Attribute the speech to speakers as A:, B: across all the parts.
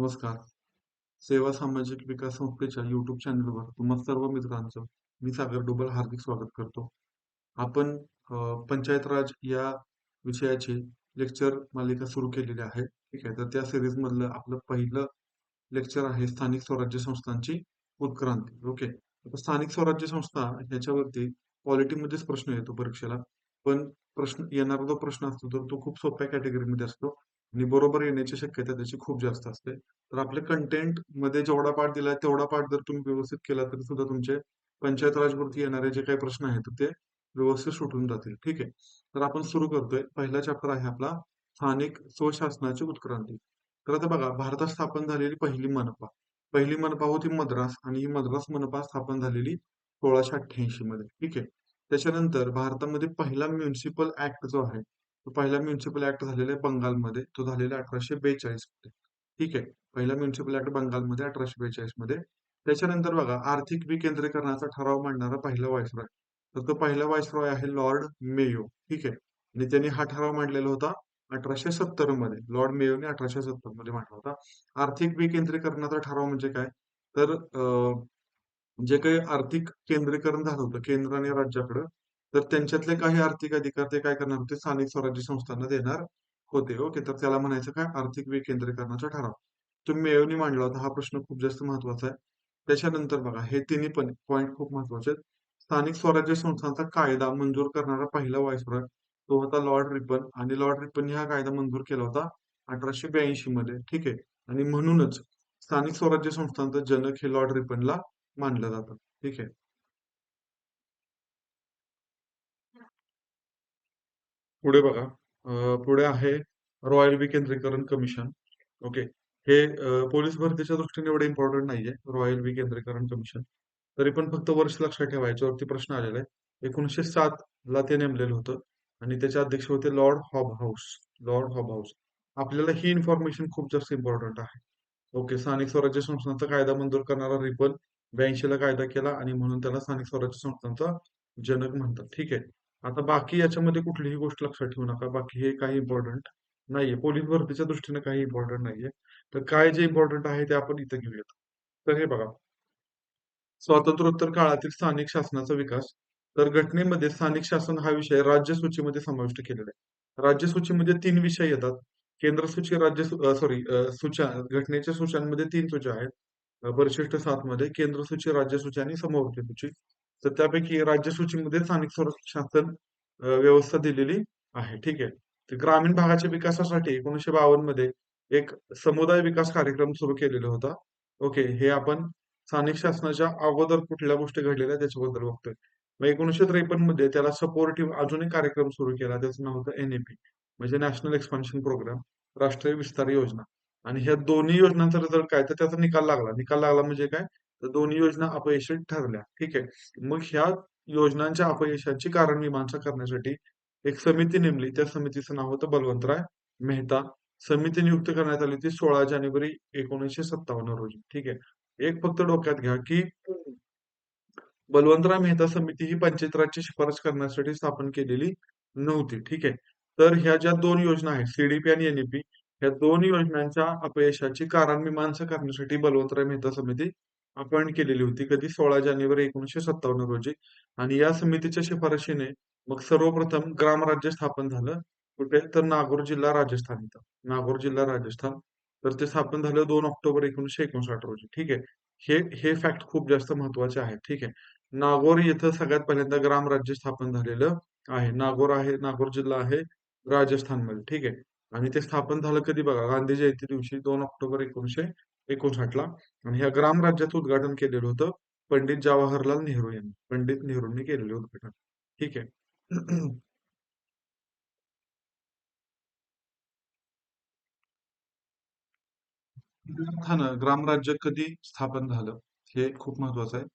A: नमस्कार. सेवा सामाजिक विकास संस्थेच्या युट्यूब चॅनलवर तुम्हा सर्व मित्रांचं मी सागर डोबल हार्दिक स्वागत करतो. आपण पंचायत राज या विषयाची लेक्चर मालिका सुरू केलेली आहे. ठीक आहे. तर त्या सिरीज मधलं आपलं पहिलं लेक्चर आहे स्थानिक स्वराज्य संस्थांची उत्क्रांती. ओके. स्थानिक स्वराज्य संस्था ह्याच्यावरती क्वालिटीमध्येच प्रश्न येतो परीक्षेला. पण प्रश्न येणारा जो प्रश्न असतो तर तो खूप सोप्या कॅटेगरीमध्ये असतो आणि बरोबर येण्याची शक्यता त्याची खूप जास्त असते. तर आपल्या कंटेंटमध्ये जेवढा पाठ दिला तेवढा पाठ जर तुम्ही व्यवस्थित केला तरी सुद्धा तुमचे पंचायत राजवरती येणारे जे काही प्रश्न आहेत ते व्यवस्थित सुटून जातील. ठीक आहे. तर आपण सुरू करतोय. पहिला चॅप्टर आहे आपला स्थानिक स्वशासनाची उत्क्रांती. तर आता बघा भारतात स्थापन झालेली पहिली मनपा. पहिली मनपा होती मद्रास आणि ही मद्रास मनपा स्थापन झालेली 1688 मध्ये. ठीक आहे. त्याच्यानंतर भारतामध्ये पहिला म्युनिसिपल ऍक्ट जो आहे तो पहिला म्युनिसिपल ऍक्ट झालेला आहे बंगालमध्ये. तो झालेला अठराशे बेचाळीसमध्ये. ठीक आहे. पहिला म्युनिसिपल ऍक्ट बंगालमध्ये 1842 मध्ये. त्याच्यानंतर बघा आर्थिक विकेंद्रीकरणाचा ठराव मांडणारा पहिला वायसरॉय तर तो पहिला वायसरॉय आहे लॉर्ड मेयो. ठीक आहे. आणि त्यांनी हा ठराव मांडलेला होता 1870 मध्ये. लॉर्ड मेयोने 1870 मध्ये मांडला होता. आर्थिक विकेंद्रीकरणाचा ठराव म्हणजे काय? तर जे काही आर्थिक केंद्रीकरण झालं होतं केंद्र आणि राज्याकडं, तर त्यांच्यातले काही आर्थिक अधिकार ते काय करणार होते स्थानिक स्वराज्य संस्थांना देणार होते. हो. ओके. तर त्याला म्हणायचं काय आर्थिक विकेंद्रीकरणाचा ठराव. तो मेयोनी मांडला होता. हा प्रश्न खूप जास्त महत्त्वाचा आहे. त्याच्यानंतर बघा हे तिन्ही पण पॉईंट खूप महत्त्वाचे आहेत. स्थानिक स्वराज्य संस्थांचा कायदा मंजूर करणारा पहिला व्हाईसरॉय तो होता लॉर्ड रिपन आणि लॉर्ड रिपन हा कायदा मंजूर केला होता 1882 मध्ये. ठीक आहे. आणि म्हणूनच स्थानिक स्वराज्य संस्थांचा जनक हे लॉर्ड रिपनला मानलं जातं. ठीक आहे. पुढे बघा पुढे आहे रॉयल विकेंद्रीकरण कमिशन. ओके. हे पोलीस भरतीच्या दृष्टीने एवढे इम्पॉर्टंट नाहीये रॉयल विकेंद्रीकरण कमिशन. तरी पण फक्त वर्ष लक्षात ठेवा याच्यावरती प्रश्न आलेला आहे. 1907 ला ते नेमलेलं होतं आणि त्याचे अध्यक्ष होते Lord Hobhouse Lord Hobhouse आपल्याला ही इन्फॉर्मेशन खूप जास्त इम्पॉर्टंट आहे. ओके. स्थानिक स्वराज्य संस्थांचा कायदा मंजूर करणारा रिपन 82 ला कायदा केला आणि म्हणून त्याला स्थानिक स्वराज्य संस्थांचा जनक म्हणतात. ठीक आहे. आता बाकी याच्यामध्ये कुठलीही गोष्ट लक्षात ठेवू नका. बाकी हे काही इम्पॉर्टंट नाहीये. पोलीस भरतीच्या दृष्टीने काही इम्पॉर्टंट नाहीये. तर काय जे इम्पॉर्टंट आहे ते आपण इथं घेऊयात. तर हे बघा. स्वातंत्र्योत्तर काळातील स्थानिक शासनाचा विकास. तर घटनेमध्ये स्थानिक शासन हा विषय राज्य सूचीमध्ये समाविष्ट केलेला आहे. राज्य सूचीमध्ये तीन विषय येतात. केंद्र सूची, राज्य सॉरी सूचना घटनेच्या सूच्यांमध्ये 3 सूच्या आहेत. अ, परिशिष्ट 7 मध्ये केंद्र सूची, राज्य सूची आणि समवर्ती सूची. तर त्यापैकी राज्य सूचीमध्ये स्थानिक स्वराज्य शासन व्यवस्था दिलेली आहे. ठीक आहे. तर ग्रामीण भागाच्या विकासासाठी 1952 मध्ये एक समुदाय विकास कार्यक्रम सुरू केलेला होता. ओके. हे आपण स्थानिक शासनाच्या अगोदर कुठल्या गोष्टी घडलेल्या त्याच्याबद्दल बघतोय. मग 1953 मध्ये त्याला सपोर्टिव्ह अजून एक कार्यक्रम सुरू केला. त्याचं नाव होतं एन-ए-पी म्हणजे नॅशनल एक्सपान्शन प्रोग्राम, राष्ट्रीय विस्तार योजना. आणि ह्या दोन्ही योजनांचा रिझल्ट काय तर त्याचा निकाल लागला. निकाल लागला म्हणजे काय? तर दोन्ही योजना अपयशी ठरल्या. ठीक आहे. मग ह्या योजनांच्या अपयशाची कारणमीमांसा करण्यासाठी एक समिती नेमली. त्या समितीचं नाव होतं बलवंतराय मेहता. समिती नियुक्त करण्यात आली होती 16 जानेवारी 1957 रोजी. ठीक आहे. एक फक्त डोक्यात घ्या की बलवंतराय मेहता समिती ही पंचायत राजची शिफारस करण्यासाठी स्थापन केलेली नव्हती. ठीक आहे. तर ह्या ज्या दोन योजना आहेत सीडीपी आणि एन-ई-पी या दोन योजनांच्या अपयशाची कारणमीमांसा करण्यासाठी बलवंतराय मेहता समिती अपॉइंट केलेली होती. कधी 16 जानेवारी 1957 रोजी आणि या समितीच्या शिफारशीने मग सर्वप्रथम ग्रामराज्य स्थापन झालं. कुठे? तर नागोर जिल्हा राजस्थान इथं. नागोर जिल्हा राजस्थान. तर ते स्थापन झालं दोन ऑक्टोबर 1959 रोजी. ठीक आहे. हे हे फॅक्ट खूप जास्त महत्त्वाचे आहेत. ठीक आहे. नागोर येथं सगळ्यात पहिल्यांदा ग्रामराज्य स्थापन झालेलं आहे. नागोर आहे नागोर जिल्हा आहे राजस्थानमध्ये. ठीक आहे. आणि ते स्थापन झालं कधी बघा गांधी जयंती दिवशी दोन ऑक्टोबर 1959 ला आणि ह्या ग्रामराज्याचं उद्घाटन केलेलं होतं पंडित जवाहरलाल नेहरू यांनी. पंडित नेहरूंनी केलेलं उद्घाटन. ठीक आहे. अर्थानं ग्रामराज्य कधी स्थापन झालं? हे खूप महत्वाचं आहे.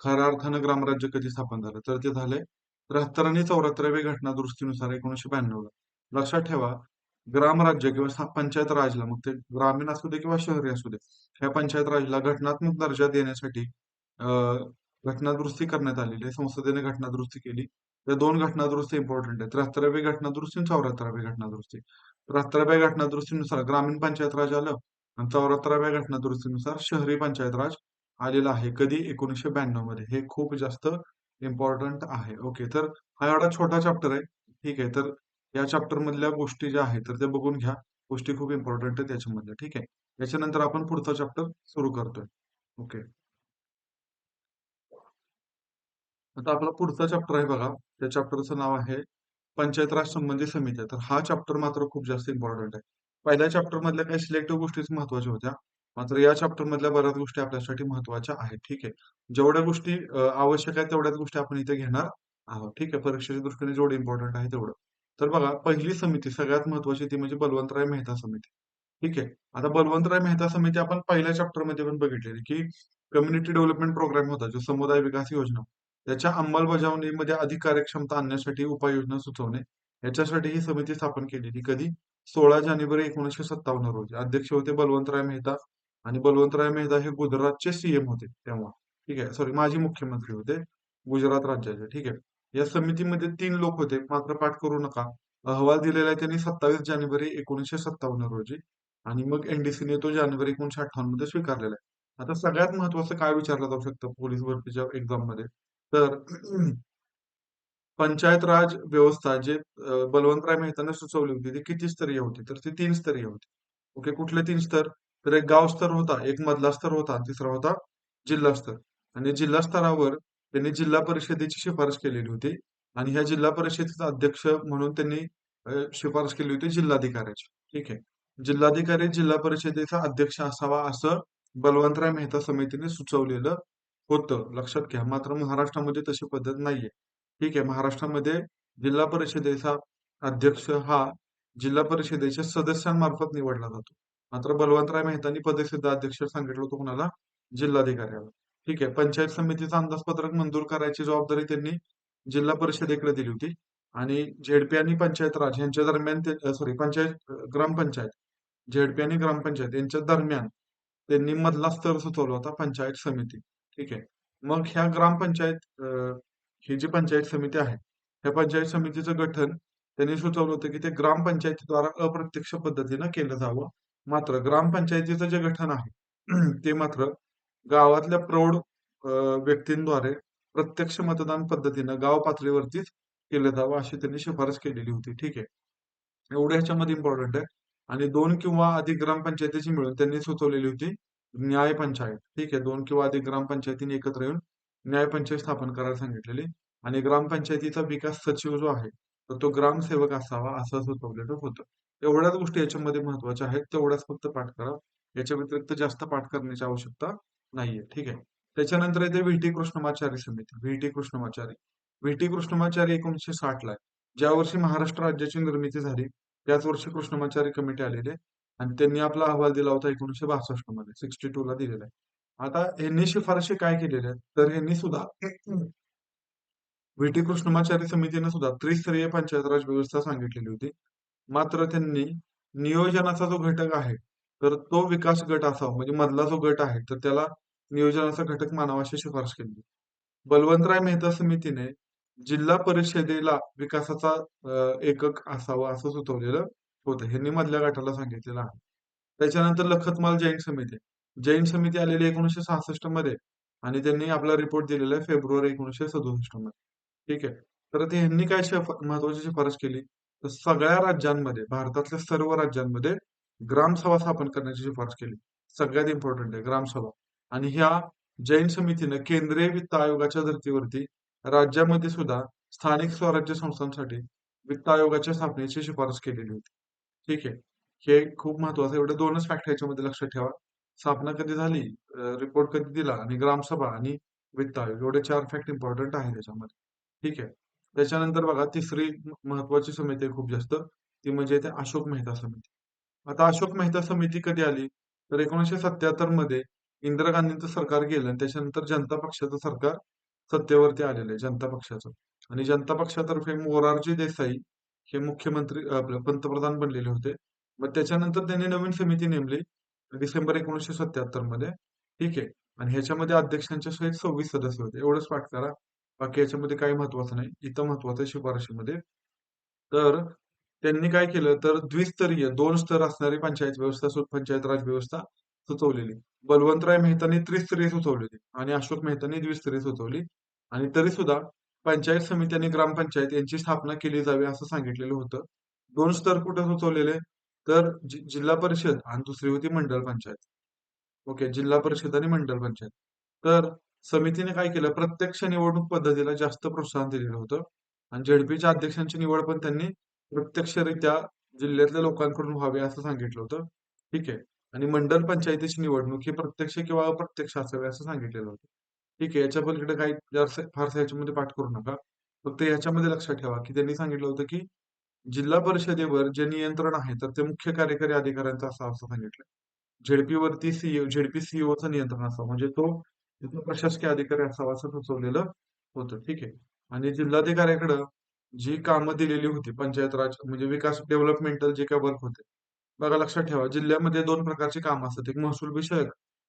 A: खऱ्या अर्थानं ग्रामराज्य कधी स्थापन झालं? तर ते झालंय 73 आणि 74व्या घटना दुरुस्तीनुसार 1992 ला. लक्षात ठेवा ग्रामराज्य किंवा पंचायत राजला मग ते ग्रामीण असू दे किंवा शहरी असू दे, ह्या पंचायत राजला घटनात्मक दर्जा देण्यासाठी घटनादुरुस्ती घटना दुरुस्ती करण्यात आलेली आहे. संसदेने घटना दुरुस्ती केली. या दोन घटनादुरुस्ती इम्पॉर्टंट आहे 73वी घटना दुरुस्ती आणि 74वी घटना दुरुस्ती. 73व्या घटना दुरुस्तीनुसार ग्रामीण पंचायत राज आलं आणि चौऱ्याहत्तराव्या घटना दुरुस्तीनुसार शहरी पंचायत राज आलेला आहे कधी एकोणीसशे ब्याण्णवमध्ये हे खूप जास्त इम्पॉर्टंट आहे ओके तर हा एवढा छोटा चॅप्टर आहे ठीक आहे तर या चॅप्टर मधल्या गोष्टी ज्या आहेत तर त्या बघून घ्या. गोष्टी खूप इम्पॉर्टंट आहेत त्याच्यामधल्या ठीक आहे? याच्यानंतर आपण पुढचा चॅप्टर सुरू करतोय. ओके आता आपला पुढचा चॅप्टर आहे बघा. त्या चॅप्टरचं नाव आहे पंचायत राज संबंधी समित्या. तर हा चॅप्टर मात्र खूप जास्त इम्पॉर्टंट आहे. पहिल्या चॅप्टर मधल्या काही सिलेक्टिव्ह गोष्टीच महत्त्वाच्या होत्या. मात्र या चॅप्टर मधल्या बऱ्याच गोष्टी आपल्यासाठी महत्त्वाच्या आहेत ठीक आहे? जेवढ्या गोष्टी आवश्यक आहेत तेवढ्याच गोष्टी आपण इथे घेणार आहोत ठीक आहे? परीक्षेच्या दृष्टीने जेवढं इम्पॉर्टंट आहे तेवढं. तर बघा पहिली समिती सगळ्यात महत्वाची ती म्हणजे बलवंतराय मेहता समिती. ठीक आहे? आता बलवंतराय मेहता समिती आपण पहिल्या चॅप्टरमध्ये पण बघितलेली की कम्युनिटी डेव्हलपमेंट प्रोग्राम होता जो समुदाय विकास योजना. त्याच्या अंमलबजावणीमध्ये अधिक कार्यक्षमता आणण्यासाठी उपाययोजना सुचवणे. याच्यासाठी ही समिती स्थापन केलेली. कधी? सोळा जानेवारी एकोणीसशे सत्तावन्न रोजी. अध्यक्ष होते बलवंतराय मेहता आणि बलवंतराय मेहता हे गुजरातचे सीएम होते तेव्हा. ठीक आहे? सॉरी माजी मुख्यमंत्री होते गुजरात राज्याचे. ठीक आहे? या समितीमध्ये तीन लोक होते. मात्र पाठ करू नका. अहवाल दिलेला आहे त्यांनी सत्तावीस जानेवारी एकोणीसशे सत्तावन्न रोजी आणि मग एनडीसीने तो जानेवारी एकोणीसशे अठ्ठावन्नमध्ये स्वीकारलेला आहे. आता सगळ्यात महत्वाचं काय विचारलं जाऊ शकतं पोलीस भरतीच्या एक्झाममध्ये? तर पंचायत राज व्यवस्था जे बलवंतराय मेहताने सुचवली होती ती किती स्तरीय होती? तर ती तीन स्तरीय होती. ओके कुठले तीन स्तर? तर एक गाव स्तर होता एक मधला स्तर होता तिसरा होता जिल्हा स्तर. आणि जिल्हा स्तरावर त्यांनी जिल्हा परिषदेची शिफारस केलेली होती. आणि ह्या जिल्हा परिषदेचा अध्यक्ष म्हणून त्यांनी शिफारस केली होती जिल्हाधिकाऱ्याची. ठीक आहे. जिल्हाधिकारी जिल्हा परिषदेचा अध्यक्ष असावा असं बलवंतराय मेहता समितीने सुचवलेलं होतं. लक्षात घ्या. मात्र महाराष्ट्रामध्ये तशी पद्धत नाहीये. ठीक आहे. महाराष्ट्रामध्ये जिल्हा परिषदेचा अध्यक्ष हा जिल्हा परिषदेच्या सदस्यांमार्फत निवडला जातो. मात्र बलवंतराय मेहतांनी पदसिद्ध अध्यक्ष सांगितलं होतं कोणाला? जिल्हाधिकाऱ्याला. ठीक आहे. पंचायत समितीचं अंदाजपत्रक मंजूर करायची जबाबदारी त्यांनी जिल्हा परिषदेकडे दिली होती. आणि झेडपी आणि पंचायत राज यांच्या दरम्यान सॉरी पंचायत ग्रामपंचायत झेडपी आणि ग्रामपंचायत यांच्या दरम्यान त्यांनी मधला स्तर सुचवला होता पंचायत समिती. ठीक आहे. मग ह्या ग्रामपंचायत ही जी पंचायत समिती आहे ह्या पंचायत समितीचं गठन त्यांनी सुचवलं होतं की ते ग्रामपंचायतीद्वारा अप्रत्यक्ष पद्धतीनं केलं जावं. मात्र ग्रामपंचायतीचं जे गठन आहे ते मात्र गावातल्या प्रौढ व्यक्तींद्वारे प्रत्यक्ष मतदान पद्धतीनं गाव पातळीवरतीच केलं जावं अशी त्यांनी शिफारस केलेली होती. ठीक आहे? एवढं ह्याच्यामध्ये इम्पॉर्टंट आहे. आणि दोन किंवा अधिक ग्रामपंचायतीची मिळून त्यांनी सुचवलेली होती न्याय पंचायत. ठीक आहे? दोन किंवा अधिक ग्रामपंचायतीने एकत्र येऊन न्याय पंचायत स्थापन करायला सांगितलेली. आणि ग्रामपंचायतीचा विकास सचिव जो आहे तर तो ग्रामसेवक असावा असं सुचवलेलं होतं. एवढ्याच गोष्टी याच्यामध्ये महत्त्वाच्या आहेत. तेवढ्याच फक्त पाठ करा. याच्या व्यतिरिक्त जास्त पाठ करण्याची आवश्यकता नाहीये. ठीक आहे. त्याच्यानंतर येते व्ही. कृष्णमाचारी समिती. व्ही. कृष्णमाचारी. व्ही. कृष्णमाचारी एकोणीसशे साठ ला आहे. ज्या वर्षी महाराष्ट्र राज्याची निर्मिती झाली त्याच वर्षी कृष्णमाचारी कमिटी आलेली आहे आणि त्यांनी आपला अहवाल दिला होता एकोणीसशे बासष्टमध्ये सिक्स्टी टू ला दिलेला आहे. आता यांनी शिफारशी काय केलेल्या आहेत? तर यांनी सुद्धा व्ही. कृष्णमाचारी समितीने सुद्धा त्रिस्तरीय पंचायत राज व्यवस्था सांगितलेली होती. मात्र त्यांनी नियोजनाचा जो घटक आहे तर तो विकास गट असावा म्हणजे मधला जो गट आहे तर त्याला नियोजनाचा घटक मानावा अशी शिफारस केली. बलवंतराय मेहता समितीने जिल्हा परिषदेला विकासाचा एकक असावा असं सुचवलेलं होतं. ह्यांनी मधल्या गटाला सांगितलेलं आहे. त्याच्यानंतर लखतमाल जैन समिती. जैन समिती आलेली एकोणीशे सहासष्टमध्ये आणि त्यांनी आपला रिपोर्ट दिलेला आहे फेब्रुवारी एकोणीशे सदुसष्टमध्ये. ठीक आहे. तर ते ह्यांनी काय महत्वाची शिफारस केली? तर सगळ्या राज्यांमध्ये भारतातल्या सर्व राज्यांमध्ये ग्रामसभा स्थापन करण्याची शिफारस केली. सगळ्यात इम्पॉर्टंट आहे ग्रामसभा. आणि ह्या जैन समितीनं केंद्रीय वित्त आयोगाच्या धर्तीवरती राज्यामध्ये सुद्धा स्थानिक स्वराज्य संस्थांसाठी वित्त आयोगाच्या स्थापनेची शिफारस केलेली होती. ठीक आहे. हे खूप महत्वाचं आहे. एवढे दोनच फॅक्ट याच्यामध्ये लक्षात ठेवा. स्थापना कधी झाली? रिपोर्ट कधी दिला? आणि ग्रामसभा आणि वित्त आयोग. एवढे चार फॅक्ट इम्पॉर्टंट आहे त्याच्यामध्ये ठीक आहे. त्याच्यानंतर बघा तिसरी महत्वाची समिती आहे खूप जास्त. ती म्हणजे ते अशोक मेहता समिती. आता अशोक मेहता समिती कधी आली? तर एकोणीसशे सत्याहत्तरमध्ये इंदिरा गांधींचं सरकार गेलं आणि त्याच्यानंतर जनता पक्षाचं सरकार सत्तेवरती आलेलं आहे जनता पक्षाचं. आणि जनता पक्षातर्फे मोरारजी देसाई हे मुख्यमंत्री आपले पंतप्रधान बनलेले होते. मग त्याच्यानंतर त्यांनी नवीन समिती नेमली डिसेंबर एकोणीसशे सत्याहत्तरमध्ये. ठीक आहे. आणि ह्याच्यामध्ये अध्यक्षांच्या सहित सव्वीस सदस्य होते. एवढंच पाठ करा. बाकी याच्यामध्ये काही महत्वाचं नाही. इथं महत्वाचं आहे शिफारशीमध्ये. तर त्यांनी काय केलं? तर द्विस्तरीय दोन स्तर असणारी पंचायत व्यवस्था पंचायत राज व्यवस्था सुचवलेली. बलवंतराय मेहतांनी त्रिस्तरीय सुचवलेली आणि अशोक मेहतांनी द्विस्तरीय सुचवली. आणि तरी सुद्धा पंचायत समिती आणि ग्रामपंचायत यांची स्थापना केली जावी असं सांगितलेलं होतं. दोन स्तर कुठे सुचवलेले? तर जिल्हा परिषद आणि दुसरी होती मंडळ पंचायत. ओके जिल्हा परिषद आणि मंडळ पंचायत. तर समितीने काय केलं? प्रत्यक्ष निवडणूक पद्धतीला जास्त प्रोत्साहन दिलेलं होतं. आणि झेडपीच्या अध्यक्षांची निवड पण त्यांनी प्रत्यक्षरित्या जिल्ह्यातल्या लोकांकडून व्हावी असं सांगितलं होतं. ठीक आहे. आणि मंडल पंचायतीची निवडणूक ही प्रत्यक्ष किंवा अप्रत्यक्ष असावी असं सांगितलेलं होतं. ठीक आहे याच्या पलीकडे काही जास्त याच्यामध्ये पाठ करू नका. फक्त याच्यामध्ये लक्षात ठेवा की त्यांनी सांगितलं होतं की जिल्हा परिषदेवर जे नियंत्रण आहे तर ते मुख्य कार्यकारी अधिकाऱ्यांचं असं असं सांगितलं. झेडपीवरती सीईओ झेडपी सीईओचं नियंत्रण असावं. म्हणजे तो तिथं प्रशासकीय अधिकारी असावा असं सुचवलेलं होतं. ठीक आहे. आणि जिल्हाधिकाऱ्याकडं जी कामं दिलेली होती पंचायत राज म्हणजे विकास डेव्हलपमेंटल जे काय वर्क होते बघा लक्षात ठेवा. जिल्ह्यामध्ये दोन प्रकारचे कामं असतात. एक महसूल विषयक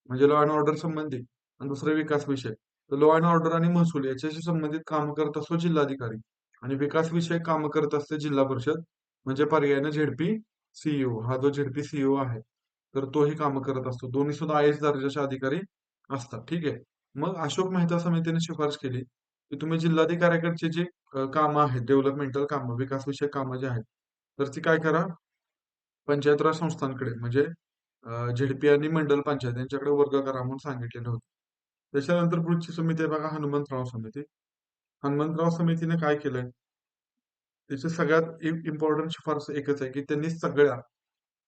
A: म्हणजे लॉ अँड ऑर्डर संबंधित आणि दुसरे विकास विषयक. तर लॉ अँड ऑर्डर आणि महसूल याच्याशी संबंधित काम करत असतो जिल्हाधिकारी. आणि विकास विषयक काम करत असते जिल्हा परिषद म्हणजे पर्यायाने झेडपी सीईओ हा जो झेडपी सीईओ आहे तर तोही काम करत असतो. दोन्ही सुद्धा आय एस दर्जाचे अधिकारी असतात. ठीक आहे? मग अशोक मेहता समितीने शिफारस केली की तुम्ही जिल्हाधिकाऱ्याकडचे जे कामं आहेत डेव्हलपमेंटल कामं विकासविषयक कामं जे आहेत तर ती काय करा? पंचायत राज संस्थांकडे म्हणजे झेडपी आणि मंडल पंचायत यांच्याकडे वर्ग करा म्हणून सांगितलेलं होतं. त्याच्यानंतर पुढची समिती आहे बघा हनुमंतराव समिती. हनुमंतराव समितीने काय केलंय? त्याची सगळ्यात इम्पॉर्टंट शिफारस एकच आहे की त्यांनी सगळ्या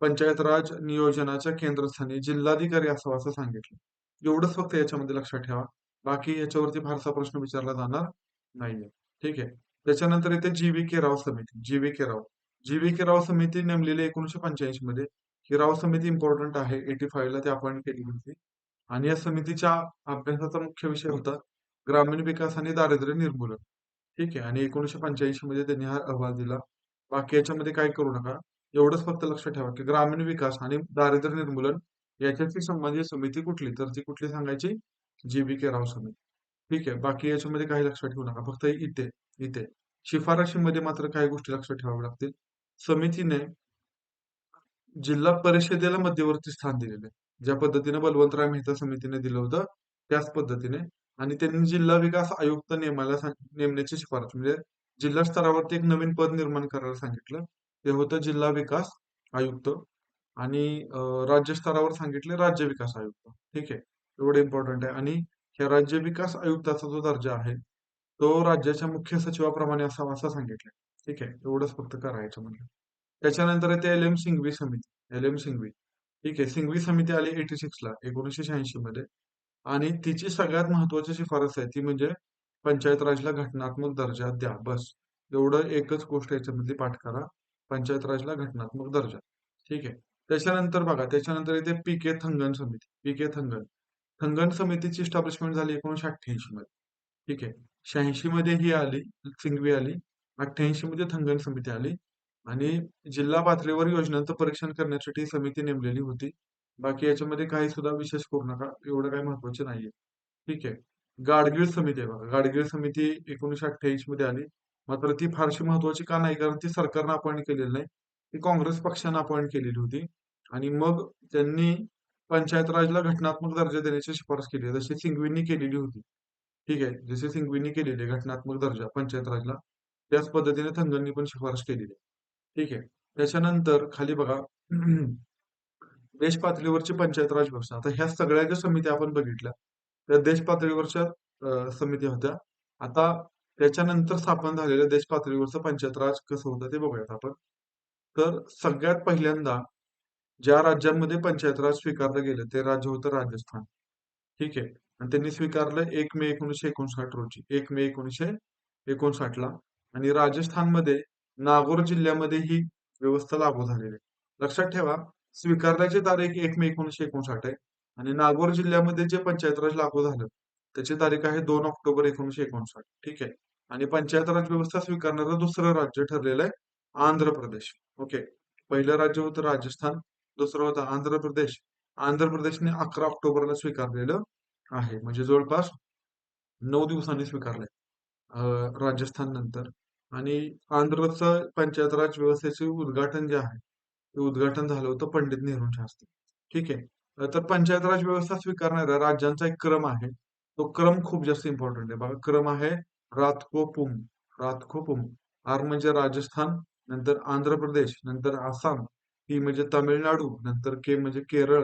A: पंचायत राज नियोजनाच्या केंद्रस्थानी जिल्हाधिकारी असावं असं सांगितलं. एवढंच फक्त याच्यामध्ये लक्षात ठेवा. बाकी याच्यावरती फारसा प्रश्न विचारला जाणार नाहीये. ठीक आहे. त्याच्यानंतर येते जी व्ही के राव समिती. G V K Rao G V K राव समिती नेमलेली एकोणीशे पंच्याऐंशी मध्ये. ही राव समिती इम्पॉर्टंट आहे. एटी फाईव्ह ला ती अपॉइंट केली होती. आणि या समितीच्या अभ्यासाचा मुख्य विषय होता ग्रामीण विकास आणि दारिद्र्य निर्मूलन. ठीक आहे. आणि एकोणीशे पंच्याऐंशी मध्ये त्यांनी हा अहवाल दिला. बाकी याच्यामध्ये काय करू नका. एवढंच फक्त लक्षात ठेवा की ग्रामीण विकास आणि दारिद्र्य निर्मूलन याच्याशी संबंधित समिती कुठली? तर ती कुठली सांगायची? जी बी के राव समिती. ठीक आहे. बाकी याच्यामध्ये काही लक्षात ठेवू नका. फक्त इथे इथे. शिफारशीमध्ये मात्र काही गोष्टी लक्षात ठेवाव्या लागतील. समितीने जिल्हा परिषदेला मध्यवर्ती स्थान दिलेलं आहे. ज्या पद्धतीने बलवंतराव मेहता समितीने दिलं होतं त्याच पद्धतीने. आणि त्यांनी जिल्हा विकास आयुक्त नेमायला नेमण्याची शिफारस म्हणजे जिल्हा स्तरावरती एक नवीन पद निर्माण करायला सांगितलं. ते होतं जिल्हा विकास आयुक्त आणि राज्य स्तरावर सांगितले राज्य विकास आयुक्त. ठीक आहे? एवढं इम्पॉर्टंट आहे. आणि ह्या राज्य विकास आयुक्ताचा जो दर्जा आहे तो राज्याच्या मुख्य सचिवाप्रमाणे असावा असं सांगितलं ठीक आहे. एवढंच फक्त करायचं म्हणजे त्याच्यानंतर येते एल एम सिंघवी समिती. L M Singhvi. ठीक आहे. सिंघवी समिती आली एटी सिक्स ला एकोणीशे शहाऐंशी मध्ये. आणि तिची सगळ्यात महत्वाची शिफारस आहे ती म्हणजे पंचायत राजला घटनात्मक दर्जा द्या. बस. एवढं एकच गोष्ट याच्यामधली पाठ करा. पंचायत राजला घटनात्मक दर्जा. ठीक आहे. त्याच्यानंतर बघा त्याच्यानंतर येते पी के थंगन समिती. पी के थंगन. थंगन समितीची स्टॅब्लिशमेंट झाली एकोणीशे अठ्ठ्याऐंशी मध्ये. ठीक आहे. शहाऐंशी मध्ये ही आली सिंघवी आली. अठ्ठ्याऐंशी मध्ये थंगन समिती आली आणि जिल्हा पातळीवर योजनांचं परीक्षण करण्यासाठी समिती नेमलेली होती. बाकी याच्यामध्ये काही सुद्धा विशेष करू नका एवढं काही महत्वाचं नाहीये. ठीक आहे. गाडगीळ समिती आहे बघा. गाडगीळ समिती एकोणीशे अठ्ठ्याऐंशी मध्ये आली. मात्र ती फारशी महत्वाची का नाही? कारण ती सरकारनं अपॉइंट केलेली नाही. ती काँग्रेस पक्षानं अपॉइंट केलेली होती. आणि मग त्यांनी पंचायत राजला घटनात्मक दर्जा देण्याची शिफारस केली जशी सिंघवींनी केलेली होती. ठीक आहे. जशी सिंघवींनी केलेली घटनात्मक दर्जा पंचायत राजला त्याच पद्धतीने थंगलनी पण शिफारस केलेली ठीक आहे. त्याच्यानंतर खाली बघा. देश पातळीवरची पंचायत राज व्यवस्था. आता ह्या सगळ्या ज्या समित्या आपण बघितल्या त्या देश पातळीवरच्या समिती होत्या. आता त्याच्यानंतर स्थापन झालेल्या देश पातळीवरचं पंचायत राज कसं होतं ते बघूयात आपण. तर सगळ्यात पहिल्यांदा ज्या राज्यांमध्ये पंचायत राज स्वीकारलं गेलं ते राज्य होतं राजस्थान. ठीक आहे. आणि त्यांनी स्वीकारलं एक मे एकोणीशे एकोणसाठ रोजी. एक मे एकोणीशे एकोणसाठ ला आणि राजस्थानमध्ये नागोर जिल्ह्यामध्ये ही व्यवस्था लागू झालेली आहे. लक्षात ठेवा स्वीकारण्याची तारीख एक मे एकोणीशे एकोणसाठ आहे आणि नागोर जिल्ह्यामध्ये जे पंचायत राज लागू झालं त्याची तारीख आहे दोन ऑक्टोबर एकोणीशे एकोणसाठ. ठीक आहे? आणि पंचायत राज व्यवस्था स्वीकारणारं दुसरं राज्य ठरलेलं आहे आंध्र प्रदेश. ओके? पहिलं राज्य होतं राजस्थान दुसरं होतं आंध्र प्रदेश. आंध्र प्रदेशने अकरा ऑक्टोबरला स्वीकारलेलं आहे. म्हणजे जवळपास नऊ दिवसांनी स्वीकारलंय. राजस्थान नंतर आणि आंध्रचं पंचायत राज व्यवस्थेचे उद्घाटन जे आहे ते उद्घाटन झालं होतं पंडित नेहरूंच्या हस्ते ठीक आहे. तर पंचायत राज व्यवस्था स्वीकारणाऱ्या राज्यांचा एक क्रम आहे. तो क्रम खूप जास्त इम्पॉर्टंट आहे. बघा क्रम आहे रातकोपुम. रातकोपुम. आर म्हणजे राजस्थान नंतर आंध्र प्रदेश नंतर आसाम. पी म्हणजे तामिळनाडू नंतर के म्हणजे केरळ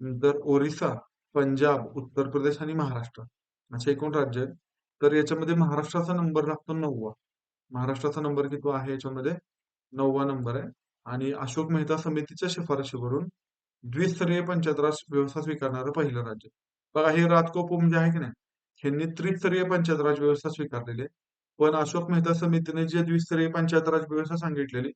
A: नंतर ओरिसा पंजाब उत्तर प्रदेश आणि महाराष्ट्र. असे एकूण राज्य तर याच्यामध्ये महाराष्ट्राचा नंबर लागतो नववा. महाराष्ट्राचा नंबर किती आहे? याच्यामध्ये नववा नंबर आहे. आणि अशोक मेहता समितीच्या शिफारशीवरून द्विस्तरीय पंचायत राज व्यवस्था स्वीकारणारं पहिलं राज्य. बघा हे राजकोप जे आहे की नाही? ह्यांनी त्रिस्तरीय पंचायत राज व्यवस्था स्वीकारलेली आहे. पण अशोक मेहता समितीने जे द्विस्तरीय पंचायत राज व्यवस्था सांगितलेली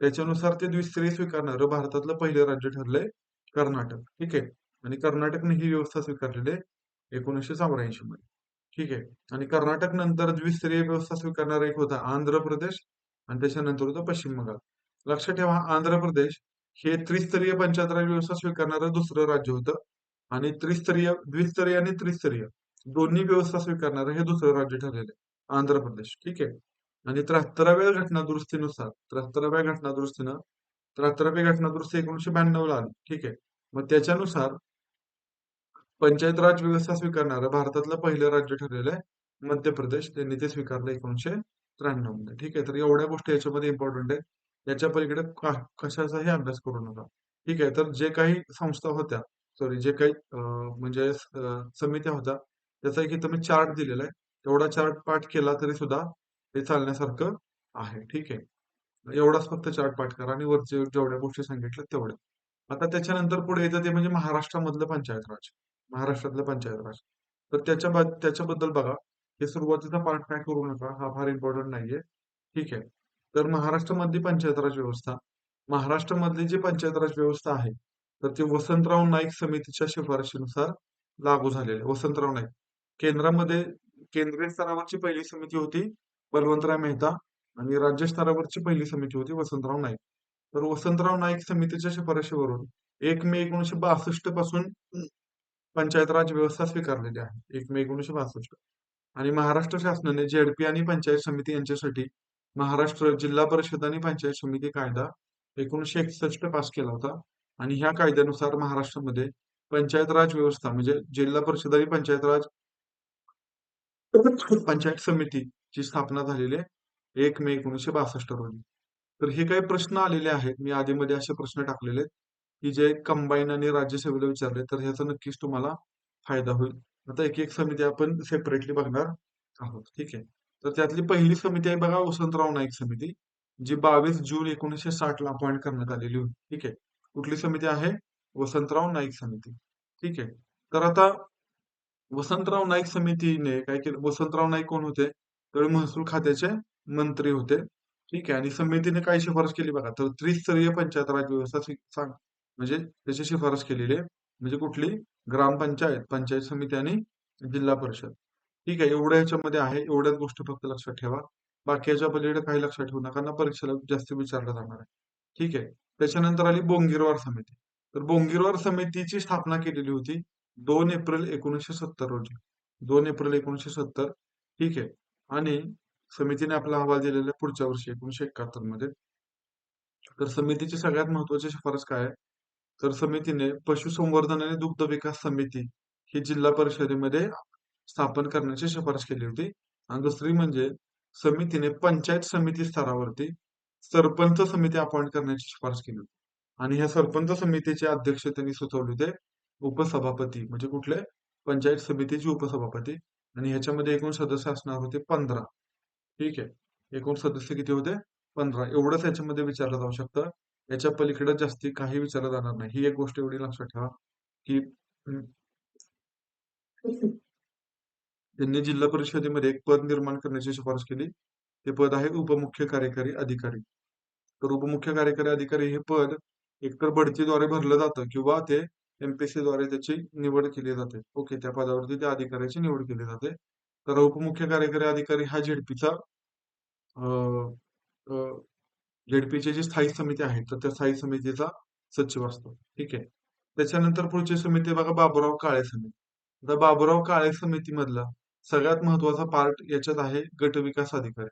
A: त्याच्यानुसार ते द्विस्तरीय स्वीकारणारं भारतातलं पहिलं राज्य ठरलंय कर्नाटक. ठीक आहे? आणि कर्नाटकने ही व्यवस्था स्वीकारलेली आहे एकोणीसशे चौऱ्याऐंशी मध्ये ठीक आहे. आणि कर्नाटक नंतर द्विस्तरीय व्यवस्था स्वीकारणारा एक होता आंध्र प्रदेश आणि त्याच्यानंतर होता पश्चिम बंगाल. लक्षात ठेवा आंध्र प्रदेश हे त्रिस्तरीय पंचायत राज व्यवस्था स्वीकारणारं दुसरं राज्य होतं आणि त्रिस्तरीय द्विस्तरीय आणि त्रिस्तरीय दोन्ही व्यवस्था स्वीकारणारं हे दुसरं राज्य ठरलेलं आहे आंध्र प्रदेश. ठीक आहे? आणि त्र्याहत्तराव्या घटना दुरुस्तीनुसार त्र्याहत्तराव्या घटना दुरुस्तीनं त्र्याहत्तराव्या घटना दुरुस्ती एकोणीशे ब्याण्णव ला आली. ठीक आहे? मग त्याच्यानुसार पंचायत राज व्यवस्था स्वीकारणारं भारतातलं पहिलं राज्य ठरलेलं आहे मध्य प्रदेश. त्यांनी ते स्वीकारलं एकोणीशे त्र्याण्णवमध्ये. ठीक आहे तर एवढ्या गोष्टी याच्यामध्ये इम्पॉर्टंट आहे याच्या पलीकडे कशाचाही अभ्यास करू नका. ठीक आहे तर जे काही संस्था होत्या सॉरी जे काही म्हणजे समित्या होत्या त्याचा एक इथं मी चार्ट दिलेला आहे. तेवढा चार्ट पाठ केला तरी सुद्धा हे चालण्यासारखं आहे. ठीक आहे. एवढाच फक्त चार्ट पाठ करा आणि वरचे जेवढ्या गोष्टी सांगितल्या तेवढ्या. आता त्याच्यानंतर पुढे येतं ते म्हणजे महाराष्ट्रामधलं पंचायत राज. महाराष्ट्रातल्या पंचायत राज. तर त्याच्या त्याच्याबद्दल बघा. हे सुरुवातीचा पार्ट काय करू नका. हा फार इम्पॉर्टंट नाहीये. ठीक आहे. तर महाराष्ट्रामधली पंचायत राज व्यवस्था. महाराष्ट्रामधली जी पंचायत राज व्यवस्था आहे तर ती वसंतराव नाईक समितीच्या शिफारशीनुसार लागू झालेली वसंतराव नाईक. केंद्रामध्ये केंद्रीय स्तरावरची पहिली समिती होती बलवंतराव मेहता आणि राज्य स्तरावरची पहिली समिती होती वसंतराव नाईक. तर वसंतराव नाईक समितीच्या शिफारशीवरून एक मे एकोणीशे बासष्टपासून पंचायत राज व्यवस्था स्वीकारलेली आहे. एक मे एकोणीशे बासष्ट. आणि महाराष्ट्र शासनाने जेडपी आणि पंचायत समिती यांच्यासाठी महाराष्ट्र जिल्हा परिषद आणि पंचायत समिती कायदा एकोणीशे एकसष्ट पास केला होता. आणि ह्या कायद्यानुसार महाराष्ट्रामध्ये पंचायत राज व्यवस्था म्हणजे जिल्हा परिषद आणि पंचायत राज पंचायत समितीची स्थापना झालेली आहे. एक मे एकोणीशे बासष्ट रोजी. तर हे काही प्रश्न आलेले आहेत. मी आधीमध्ये असे प्रश्न टाकलेले आहेत. की जे कंबाईन आणि राज्यसभेला विचारले तर ह्याचा नक्कीच तुम्हाला फायदा होईल. आता एक एक समिती आपण सेपरेटली बघणार आहोत. ठीक आहे? तर त्यातली पहिली समिती आहे बघा वसंतराव नाईक समिती जी बावीस जून एकोणीसशे साठ ला अपॉइंट करण्यात आलेली होती. ठीक आहे? कुठली समिती आहे? वसंतराव नाईक समिती. ठीक आहे? तर आता वसंतराव नाईक समितीने काय केलं? वसंतराव नाईक कोण होते? तर महसूल खात्याचे मंत्री होते. ठीक आहे? आणि समितीने काय शिफारस केली बघा तर त्रिस्तरीय पंचायत राज व्यवस्था सांग म्हणजे त्याची शिफारस केलेली आहे. म्हणजे कुठली? ग्रामपंचायत पंचायत समिती आणि जिल्हा परिषद. ठीक आहे एवढ्या याच्यामध्ये आहे. एवढ्याच गोष्टी फक्त लक्षात ठेवा. बाकी याच्या पलीकडे काही लक्षात ठेवू नका. ना परीक्षेला जास्त विचारलं जाणार आहे. ठीक आहे. त्याच्यानंतर आली बोंगिरवार समिती. तर बोंगिरवार समितीची स्थापना केलेली होती दोन एप्रिल एकोणीसशे सत्तर रोजी. दोन एप्रिल एकोणीसशे सत्तर. ठीक आहे. आणि समितीने आपला अहवाल दिलेला आहे पुढच्या वर्षी एकोणीशे एकाहत्तरमध्ये तर समितीची सगळ्यात महत्वाची शिफारस काय आहे? तर समितीने पशुसंवर्धन आणि दुग्ध विकास समिती ही जिल्हा परिषदेमध्ये स्थापन करण्याची शिफारस केली होती. आणि दुसरी म्हणजे समितीने पंचायत समिती स्तरावरती सरपंच समिती अपॉइंट करण्याची शिफारस केली होती. आणि ह्या सरपंच समितीचे अध्यक्ष त्यांनी सुचवले होते उपसभापती म्हणजे कुठले? पंचायत समितीचे उपसभापती. आणि ह्याच्यामध्ये एकूण सदस्य असणार होते पंधरा. ठीक आहे. एकूण सदस्य किती होते? पंधरा. एवढंच याच्यामध्ये विचारलं जाऊ शकतं. याच्या पलीकडे जास्ती काही विचारलं जाणार नाही. ही एक गोष्ट एवढी लक्षात ठेवा की त्यांनी जिल्हा परिषदेमध्ये एक पद निर्माण करण्याची शिफारस केली. ते पद आहे उपमुख्य कार्यकारी अधिकारी. तर उपमुख्य कार्यकारी अधिकारी हे पद एकतर बढतीद्वारे भरलं जातं किंवा ते एमपीसी द्वारे त्याची निवड केली जाते. ओके त्या पदावरती त्या अधिकाऱ्याची निवड केली जाते. तर उपमुख्य कार्यकारी अधिकारी हा झेडपीचा झेडपीची जी स्थायी समिती आहे तर त्या स्थायी समितीचा सचिव असतो. ठीक आहे? त्याच्यानंतर पुढची समिती बघा बाबुराव काळे समिती. आता बाबुराव काळे समितीमधला सगळ्यात महत्त्वाचा पार्ट याच्यात आहे गट विकास अधिकारी.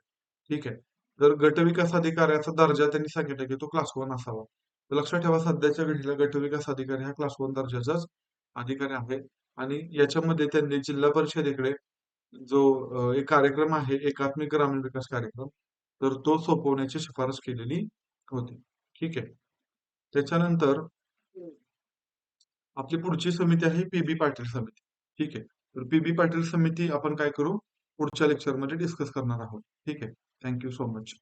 A: ठीक आहे? तर गटविकास अधिकाऱ्याचा दर्जा त्यांनी सांगितलं की तो क्लास वन असावा. तर लक्षात ठेवा सध्याच्या घडीला गटविकास अधिकारी हा क्लास वन दर्जाचाच अधिकारी आहे. आणि याच्यामध्ये त्यांनी जिल्हा परिषदेकडे जो एक कार्यक्रम आहे एकात्मिक ग्रामीण विकास कार्यक्रम तर तो सोपवण्याची शिफारस केलेली होती. ठीक आहे. त्याच्यानंतर आपली पुढची समिती आहे पीबी पाटील समिती. ठीक आहे. तर पीबी पाटील समिती आपण काय करू? पुढच्या लेक्चरमध्ये डिस्कस करणार आहोत. ठीक आहे. Thank you so much